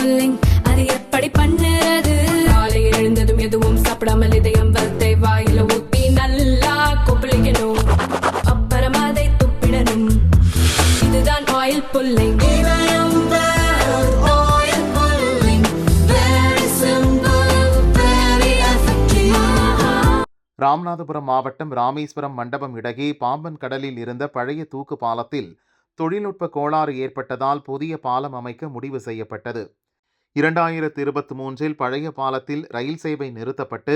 Pulling அது எப்படி பண்ணுறது? காலை எழுந்ததும் எதுவும் சாப்பிடாமல் இதயம் வளர்த்தை வாயில ஊத்தி நல்லா கொப்பளிக்கணும். அப்புறம் அதை துப்பிடணும். இதுதான் ஆயில் புல்லிங் ராமநாதபுரம் மாவட்டம் ராமேஸ்வரம் மண்டபம் இடையே பாம்பன் கடலில் இருந்த பழைய தூக்கு பாலத்தில் தொழில்நுட்ப கோளாறு ஏற்பட்டதால் புதிய பாலம் அமைக்க முடிவு செய்யப்பட்டது. இரண்டாயிரத்து இருபத்தி மூன்றில் பழைய பாலத்தில் ரயில் சேவை நிறுத்தப்பட்டு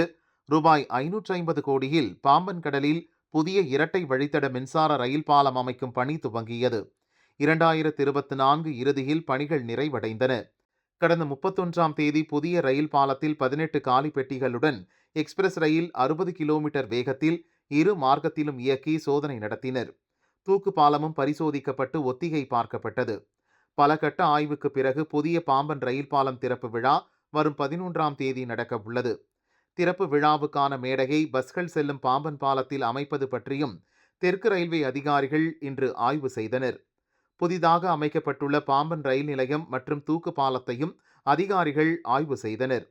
ரூபாய் ஐநூற்றி ஐம்பது கோடியில் பாம்பன் கடலில் புதிய இரட்டை வழித்தட மின்சார ரயில் பாலம் அமைக்கும் பணி துவங்கியது. இரண்டாயிரத்து இருபத்தி நான்கு இறுதியில் பணிகள் நிறைவடைந்தன. கடந்த முப்பத்தொன்றாம் தேதி புதிய ரயில் பாலத்தில் பதினெட்டு காலி பெட்டிகளுடன் எக்ஸ்பிரஸ் ரயில் அறுபது கிலோமீட்டர் வேகத்தில் இரு மார்க்கத்திலும் இயக்கி சோதனை நடத்தினர். தூக்கு பாலமும் பரிசோதிக்கப்பட்டு ஒத்திகை பார்க்கப்பட்டது. பல கட்ட ஆய்வுக்கு பிறகு புதிய பாம்பன் ரயில் பாலம் திறப்பு விழா வரும் பதினொன்றாம் தேதி நடக்க உள்ளது. திறப்பு விழாவுக்கான மேடையை பஸ்கள் செல்லும் பாம்பன் பாலத்தில் அமைப்பது பற்றியும் தெற்கு ரயில்வே அதிகாரிகள் இன்று ஆய்வு செய்தனர். புதிதாக அமைக்கப்பட்டுள்ள பாம்பன் ரயில் நிலையம் மற்றும் தூக்கு பாலத்தையும் அதிகாரிகள் ஆய்வு செய்தனர்.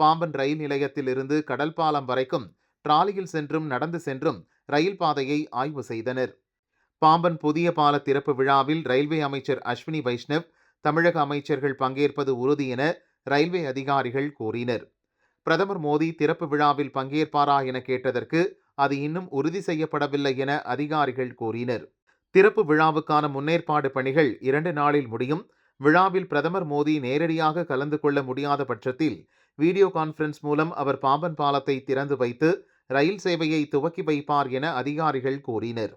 பாம்பன் ரயில் நிலையத்திலிருந்து கடல் பாலம் வரைக்கும் டிராலியில் சென்றும் நடந்து சென்றும் ரயில் பாதையை ஆய்வு செய்தனர். பாம்பன் புதிய பால திறப்பு விழாவில் ரயில்வே அமைச்சர் அஸ்வினி வைஷ்ணவ் தமிழக அமைச்சர்கள் பங்கேற்பது உறுதி என ரயில்வே அதிகாரிகள் கூறினர். பிரதமர் மோடி திறப்பு விழாவில் பங்கேற்பாரா என கேட்டதற்கு அது இன்னும் உறுதி செய்யப்படவில்லை என அதிகாரிகள் கூறினர். திறப்பு விழாவுக்கான முன்னேற்பாடு பணிகள் இரண்டு நாளில் முடியும். விழாவில் பிரதமர் மோடி நேரடியாக கலந்து கொள்ள முடியாத பட்சத்தில் வீடியோ கான்ஃபரன்ஸ் மூலம் அவர் பாம்பன் பாலத்தை திறந்து வைத்து ரயில் சேவையை துவக்கி வைப்பார் என அதிகாரிகள் கூறினர்.